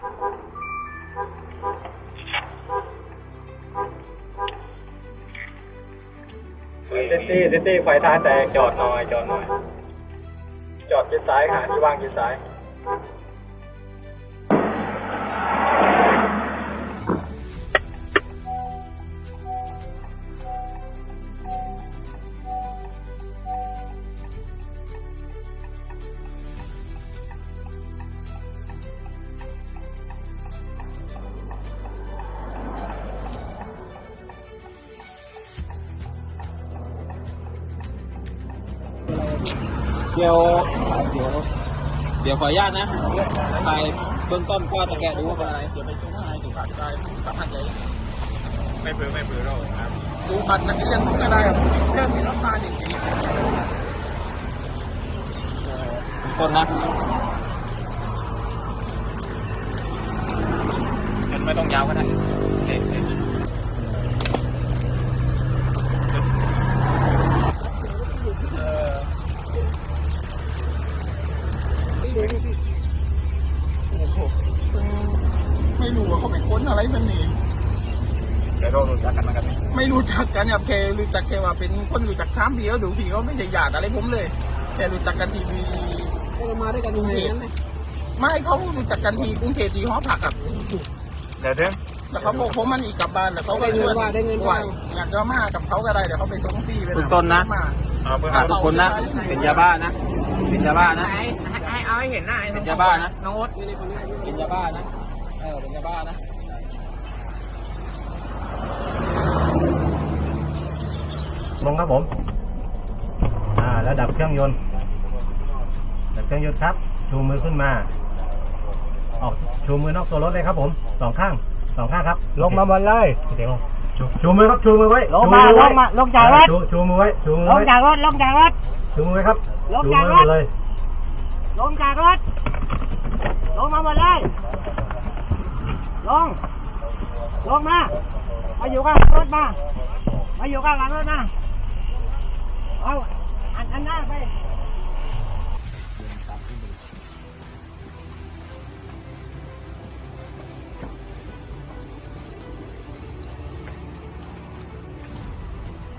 เซตตี้เซตตี้ไฟท้ายแตกจอดหน่อย จอดหน่อย จอดยิดซ้ายค่ะที่ว่างยิดซ้าย เดี๋ยวเดี๋ยวเดี๋ยวขออนุญาตนะไปเบื้องต้นก็จะแกะดูว่าเป็นอะไรเดี๋ยวไปจุ่มข้างในดูขัดใจขัดขัดใจไม่เปื้อไม่เปื้อเราครับดูขัดนักเรียนทุกอะไรอะแค่มีน้ำตาอย่างนี้ต้นนะเงินไม่ต้องยาวก็ได้เด็ก ไม่รู้ว่าเขา ไปค้นอะไรมันนี่แต่เรารู้จักกันมากันไหมไม่รู้จักกันครับแค่รู้จักแค่ว่าเป็นคนรู้จักข้ามเดียวดูพี่เขาไม่ใช่ญาติอะไรผมเลยแค่รู้จักกันทีวีเรามาด้วยกันยังไงนั้นไหมไม่เขารู้จักกันทีกรุงเทพที่หอพักอะเดี๋ยวเด้อแล้วเขาบอกผมมันอีกกลับบ้านแล้วเขาก็ชวนว่าอยากจะมากับเขาก็ได้เดี๋ยวเขาไปส่งฟรีไปถูกต้นนะมาเอาเพื่ออ่าทุกคนนะ เป็นยาบ้านะ เป็นยาบ้านะให้ให้เอาให้เห็นหน้าไอ้เป็นยาบ้านะน้องโอ๊ตนี่คนนี้เป็นยาบ้านะ เออเป็นยาบ้านะ ลงครับผม อ่า แล้วดับเครื่องยนต์ ดับเครื่องยนต์ครับ ชูมือขึ้นมา ออกชูมือนอกตัวรถเลยครับผม สองข้าง สองข้างครับ ลงมาบนเลยเดี๋ยวชูชูมือครับ ชูมือไว้ ลงมาชูลอไว้งมา ลงจากรถชูชูมือไว้ ชูมือลงไว้จากรถ ลงจากรถ ชูมือไว้ครับ ลงชูจากมือรถไว้เลย ลงจากรถ ลงมาหมดเลย ลง ลงมา มาอยู่กับรถมา มาอยู่กับหลังรถมา เอาอันอันหน้าไป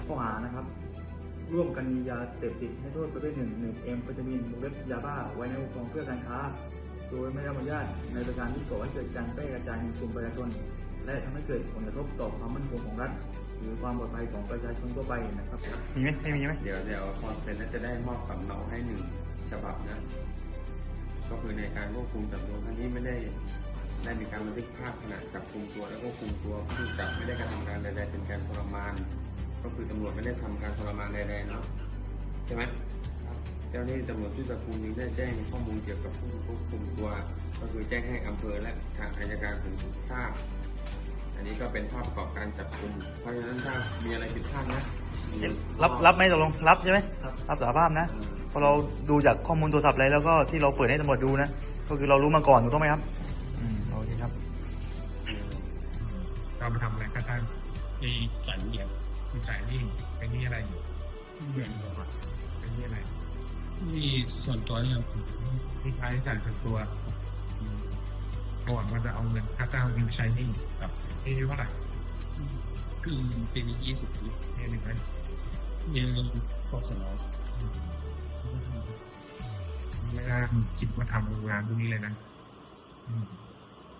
ข้อหานะครับ ร่วมกันมียาเสพติดให้โทษประเภทหนึ่งหนึ่งเอ็มเฟตามินวงเล็บยาบ้าไว้ในครอบครองเพื่อการค้า โดยไม่ได้รับอนุญาตในประการที่ก่อให้เกิดการแพร่กระจายในกลุ่มประชาชน และทำให้เกิดผลกระทบต่อความมั่นคงของรัฐ หรือความปลอดภัยของประชาชนทั่วไปนะครับมีไหมไม่มีไหมเดี๋ยวเดี๋ยวพอเสร็จแล้วจะได้มอบสำเนาให้หนึ่งฉบับนะก็คือในการควบคุมจับตัวครั้งนี้ไม่ได้ได้มีการบันทึกภาพขณะจับกุมตัวและควบคุมตัวผู้จับไม่ได้กระทำการใดๆเป็นการทรมาน ก็คือตำรวจไม่ได้ทำการทรมานใดๆเนาะใช่ไหมเจ้าหน้าที่ตำรวจชุดจับกุมยังได้แจ้งข้อมูลเกี่ยวกับผู้ควบคุมตัว ก็คือแจ้งให้อำเภอและทางอายการถึงทราบ อันนี้ก็เป็นภาพประกอบการจับกุมเพราะฉะนั้นถ้ามีอะไรผิดพลาดนะรับรับไหมตกลงรับใช่ไหมรับสารภาพนะพอเราดูจากข้อมูลโทรศัพท์อะไรแล้วก็ที่เราเปิดให้ตำรวจดูนะ ก็คือเรารู้มาก่อนถูกต้องไหมครับอืมโอเคครับเรามาทำอะไรก็ได้ไอ้จ่ายเงินมีจ่ายหนี่เป็นหนี่อะไรอยู่เดือนกว่าเป็นหนี่อะไรนี่ส่วนตัวเนี่ยที่ใช้จ่ายส่วนตัวอืมก่อนมันจะเอาเงินค่าจ้างไปใช้หนี่กับ หนี่เท่าไหร่คือปีนี้ยี่สิบปีเนี่ยหนึ่งไหมยังก็สนองไม่น่าคิดว่าทำงานพวกนี้เลยนะอืม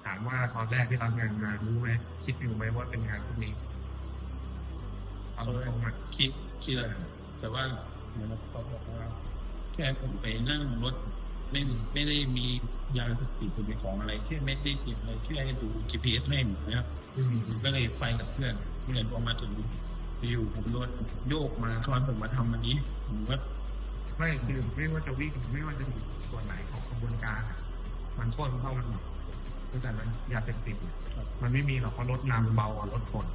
ถามว่าตอนแรกที่รับงานมารู้ไหมคิดอยู่ไหมว่าเป็นงานพวกนี้เอาตรงมาคิดคิดเลยแต่ว่าเหมือนเขาบอกว่าแค่ผมไปนั่งรถ ไม่ไม่ได้มียาเสพติดหรือของอะไรแค่ไม่ได้เสียอะไรแค่ดู GPS ให้ผมนะครับผมก็เลยไปกับเพื่อนเพื่อนพอมาถึงอยู่ผมโดนโยกมาตอนผมมาทำอันนี้ผมก็ไม่คือไม่ว่าจะวิ่งไม่ว่าจะอยู่ส่วนไหนของกระบวนการอะมันโทษมันเท่ากันหมดตั้งแต่นั้นยาเสพติดเนี่ยมันไม่มีหรอกเพราะรถนำเบากว่ารถคน